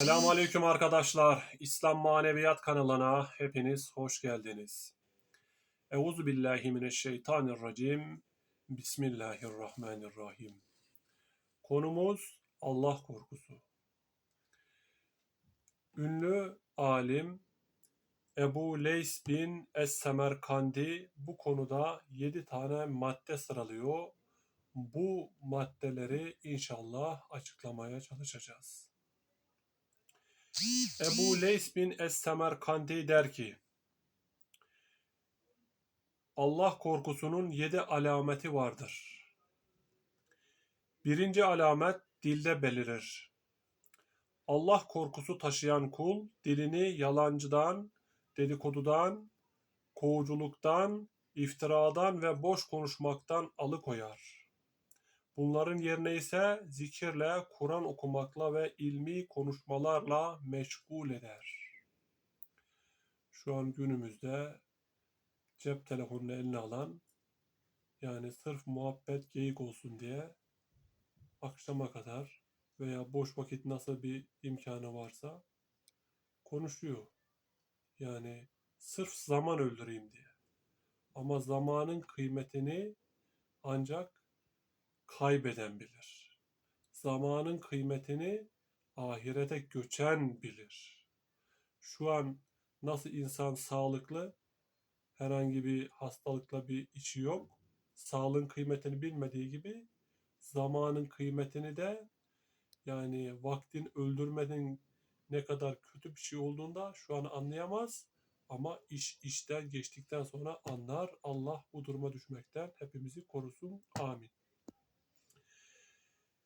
Selamun Aleyküm arkadaşlar. İslam Maneviyat kanalına hepiniz hoş geldiniz. Euzu billahi mineşşeytanirracim. Bismillahirrahmanirrahim. Konumuz Allah korkusu. Ünlü alim Ebu Leys bin Es-Semerkandi bu konuda 7 tane madde sıralıyor. Bu maddeleri inşallah açıklamaya çalışacağız. Ebu Leys bin Es-Semerkandi der ki, Allah korkusunun yedi alameti vardır. Birinci alamet dilde belirir. Allah korkusu taşıyan kul dilini yalancıdan, dedikodudan, kovuculuktan, iftiradan ve boş konuşmaktan alıkoyar. Bunların yerine ise zikirle, Kur'an okumakla ve ilmi konuşmalarla meşgul eder. Şu an günümüzde cep telefonunu eline alan, yani sırf muhabbet geyik olsun diye akşama kadar veya boş vakit nasıl bir imkanı varsa konuşuyor. Yani sırf zaman öldüreyim diye. Ama zamanın kıymetini ancak kaybeden bilir. Zamanın kıymetini ahirete göçen bilir. Şu an nasıl insan sağlıklı, herhangi bir hastalıkla bir içi yok. Sağlığın kıymetini bilmediği gibi zamanın kıymetini de yani vaktin öldürmenin ne kadar kötü bir şey olduğunda şu an anlayamaz. Ama iş işten geçtikten sonra anlar. Allah bu duruma düşmekten hepimizi korusun. Amin.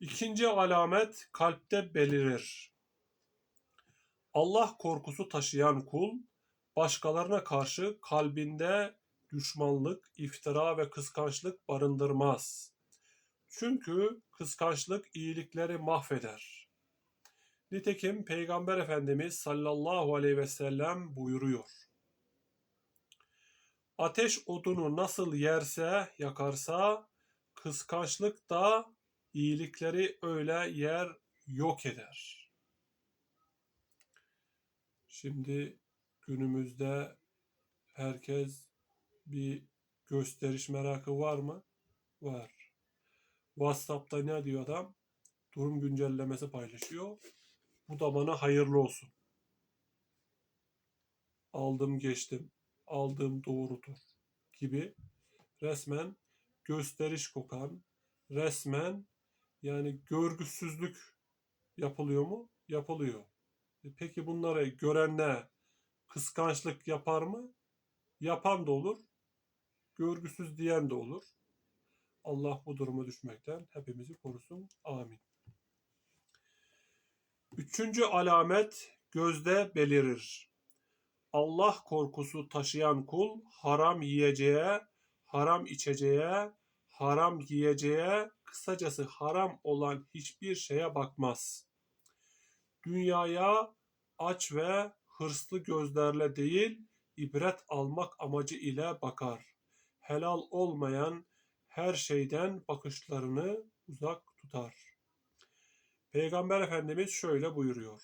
İkinci alamet kalpte belirir. Allah korkusu taşıyan kul, başkalarına karşı kalbinde düşmanlık, iftira ve kıskançlık barındırmaz. Çünkü kıskançlık iyilikleri mahveder. Nitekim Peygamber Efendimiz sallallahu aleyhi ve sellem buyuruyor. Ateş odunu nasıl yerse, yakarsa, kıskançlık da iyilikleri öyle yer yok eder. Şimdi günümüzde herkes bir gösteriş merakı var mı? Var. WhatsApp'ta ne diyor adam? Durum güncellemesi paylaşıyor. Bu da bana hayırlı olsun. Aldım geçtim. Aldığım doğrudur gibi resmen gösteriş kokan, resmen yani görgüsüzlük yapılıyor mu? Yapılıyor. E Peki bunları görenle kıskançlık yapar mı? Yapan da olur. Görgüsüz diyen de olur. Allah bu duruma düşmekten hepimizi korusun. Amin. Üçüncü alamet gözde belirir. Allah korkusu taşıyan kul haram yiyeceğe, haram içeceğe, haram giyeceğe, kısacası haram olan hiçbir şeye bakmaz. Dünyaya aç ve hırslı gözlerle değil, ibret almak amacı ile bakar. Helal olmayan her şeyden bakışlarını uzak tutar. Peygamber Efendimiz şöyle buyuruyor.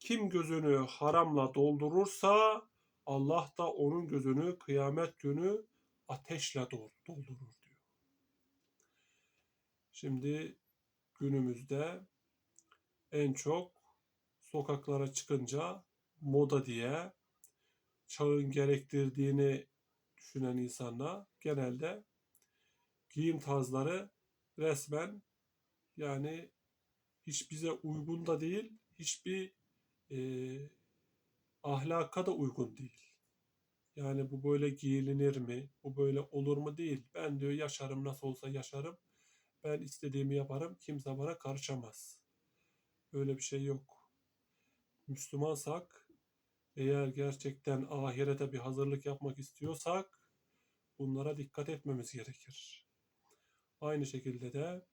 Kim gözünü haramla doldurursa Allah da onun gözünü kıyamet günü ateşle doldurur. Şimdi günümüzde en çok sokaklara çıkınca moda diye çağın gerektirdiğini düşünen insanlar genelde giyim tarzları resmen yani hiç bize uygun da değil, hiçbir e, ahlaka da uygun değil. Yani bu böyle giyilinir mi? Bu böyle olur mu değil. Ben diyor yaşarım nasıl olsa yaşarım. Ben istediğimi yaparım. Kimse bana karışamaz. Öyle bir şey yok. Müslümansak eğer gerçekten ahirete bir hazırlık yapmak istiyorsak bunlara dikkat etmemiz gerekir. Aynı şekilde de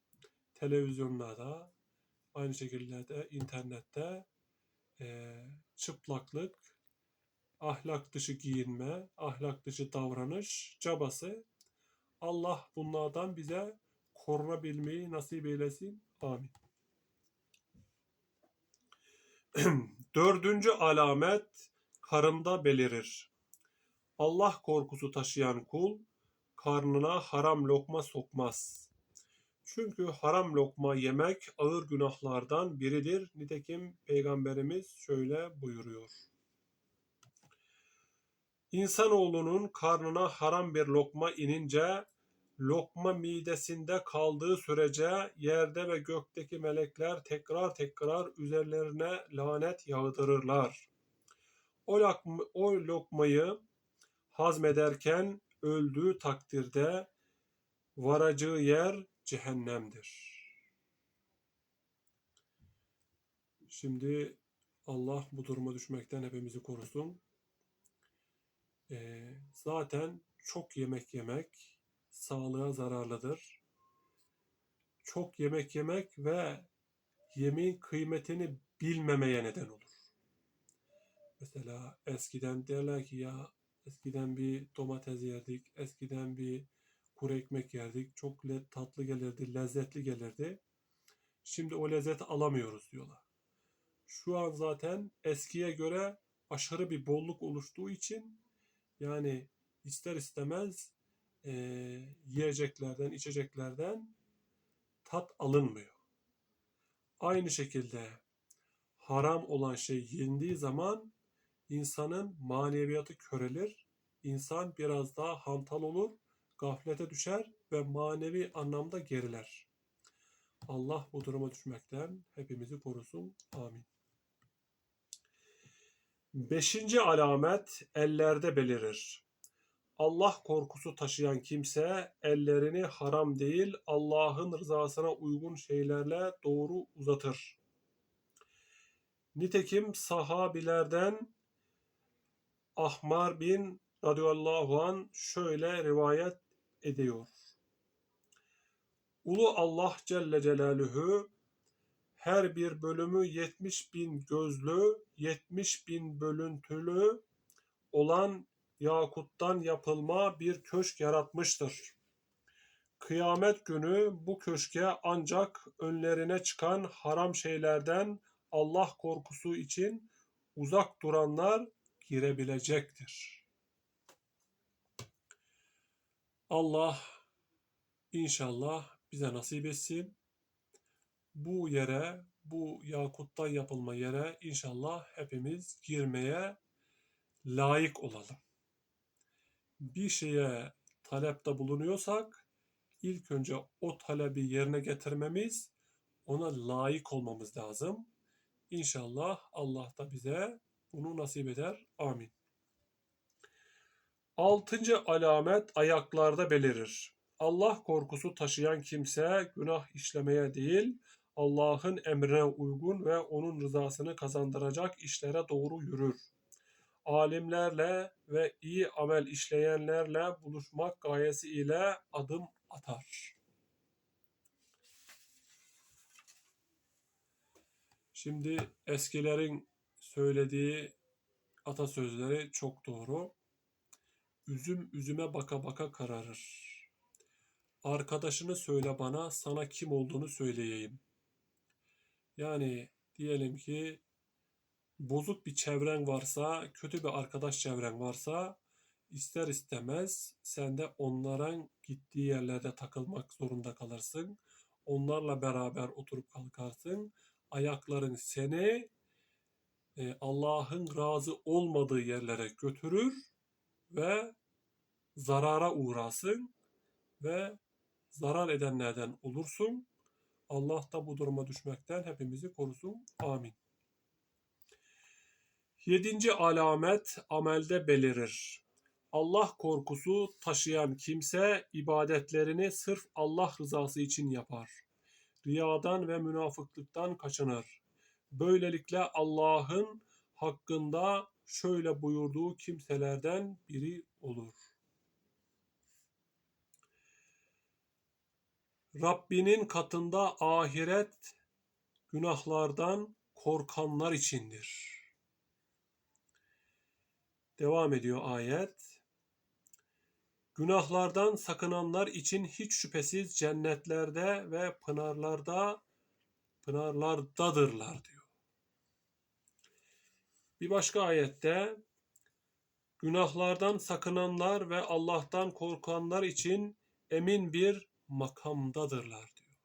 televizyonlarda, aynı şekilde de internette e, çıplaklık, ahlak dışı giyinme, ahlak dışı davranış çabası Allah bunlardan bize korunabilmeyi nasip eylesin. Amin. Dördüncü alamet karında belirir. Allah korkusu taşıyan kul karnına haram lokma sokmaz. Çünkü haram lokma yemek ağır günahlardan biridir. Nitekim Peygamberimiz şöyle buyuruyor. İnsanoğlunun karnına haram bir lokma inince, lokma midesinde kaldığı sürece yerde ve gökteki melekler tekrar tekrar üzerlerine lanet yağdırırlar. O, lokma, o lokmayı hazmederken öldüğü takdirde varacağı yer cehennemdir. Şimdi Allah bu duruma düşmekten hepimizi korusun. Ee, zaten çok yemek yemek sağlığa zararlıdır. Çok yemek yemek ve yemeğin kıymetini bilmemeye neden olur. Mesela eskiden derler ki ya eskiden bir domates yerdik, eskiden bir kuru ekmek yerdik. Çok tatlı gelirdi, lezzetli gelirdi. Şimdi o lezzeti alamıyoruz diyorlar. Şu an zaten eskiye göre aşırı bir bolluk oluştuğu için yani ister istemez eee, yiyeceklerden, içeceklerden tat alınmıyor. Aynı şekilde haram olan şey yendiği zaman insanın maneviyatı körelir. İnsan biraz daha hantal olur, gaflete düşer ve manevi anlamda geriler. Allah bu duruma düşmekten hepimizi korusun. Amin. Beşinci alamet ellerde belirir. Allah korkusu taşıyan kimse ellerini haram değil Allah'ın rızasına uygun şeylerle doğru uzatır. Nitekim sahabilerden Ahmar bin radıyallahu an şöyle rivayet ediyor. Ulu Allah Celle Celaluhu her bir bölümü 70 bin gözlü, 70 bin bölüntülü olan yakuttan yapılma bir köşk yaratmıştır. Kıyamet günü bu köşke ancak önlerine çıkan haram şeylerden Allah korkusu için uzak duranlar girebilecektir. Allah inşallah bize nasip etsin. Bu yere, bu yakuttan yapılma yere inşallah hepimiz girmeye layık olalım. Bir şeye talepte bulunuyorsak ilk önce o talebi yerine getirmemiz, ona layık olmamız lazım. İnşallah Allah da bize bunu nasip eder. Amin. Altıncı alamet ayaklarda belirir. Allah korkusu taşıyan kimse günah işlemeye değil, Allah'ın emrine uygun ve onun rızasını kazandıracak işlere doğru yürür. Alimlerle ve iyi amel işleyenlerle buluşmak gayesi ile adım atar. Şimdi eskilerin söylediği atasözleri çok doğru. Üzüm üzüme baka baka kararır. Arkadaşını söyle bana, sana kim olduğunu söyleyeyim. Yani diyelim ki bozuk bir çevren varsa, kötü bir arkadaş çevren varsa ister istemez sen de onların gittiği yerlerde takılmak zorunda kalırsın. Onlarla beraber oturup kalkarsın. Ayakların seni e, Allah'ın razı olmadığı yerlere götürür ve zarara uğrasın ve zarar edenlerden olursun. Allah da bu duruma düşmekten hepimizi korusun. Amin. Yedinci alamet amelde belirir. Allah korkusu taşıyan kimse ibadetlerini sırf Allah rızası için yapar. Riyadan ve münafıklıktan kaçınır. Böylelikle Allah'ın hakkında şöyle buyurduğu kimselerden biri olur. Rabbinin katında ahiret günahlardan korkanlar içindir. Devam ediyor ayet. Günahlardan sakınanlar için hiç şüphesiz cennetlerde ve pınarlarda pınarlardadırlar diyor. Bir başka ayette günahlardan sakınanlar ve Allah'tan korkanlar için emin bir makamdadırlar diyor.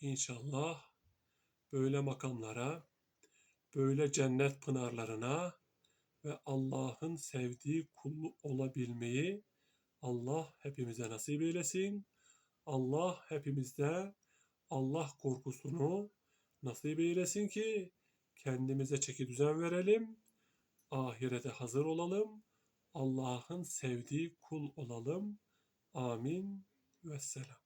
İnşallah böyle makamlara, böyle cennet pınarlarına ve Allah'ın sevdiği kul olabilmeyi Allah hepimize nasip eylesin. Allah hepimizde Allah korkusunu nasip eylesin ki kendimize çeki düzen verelim. Ahirete hazır olalım. Allah'ın sevdiği kul olalım. Amin ve selam.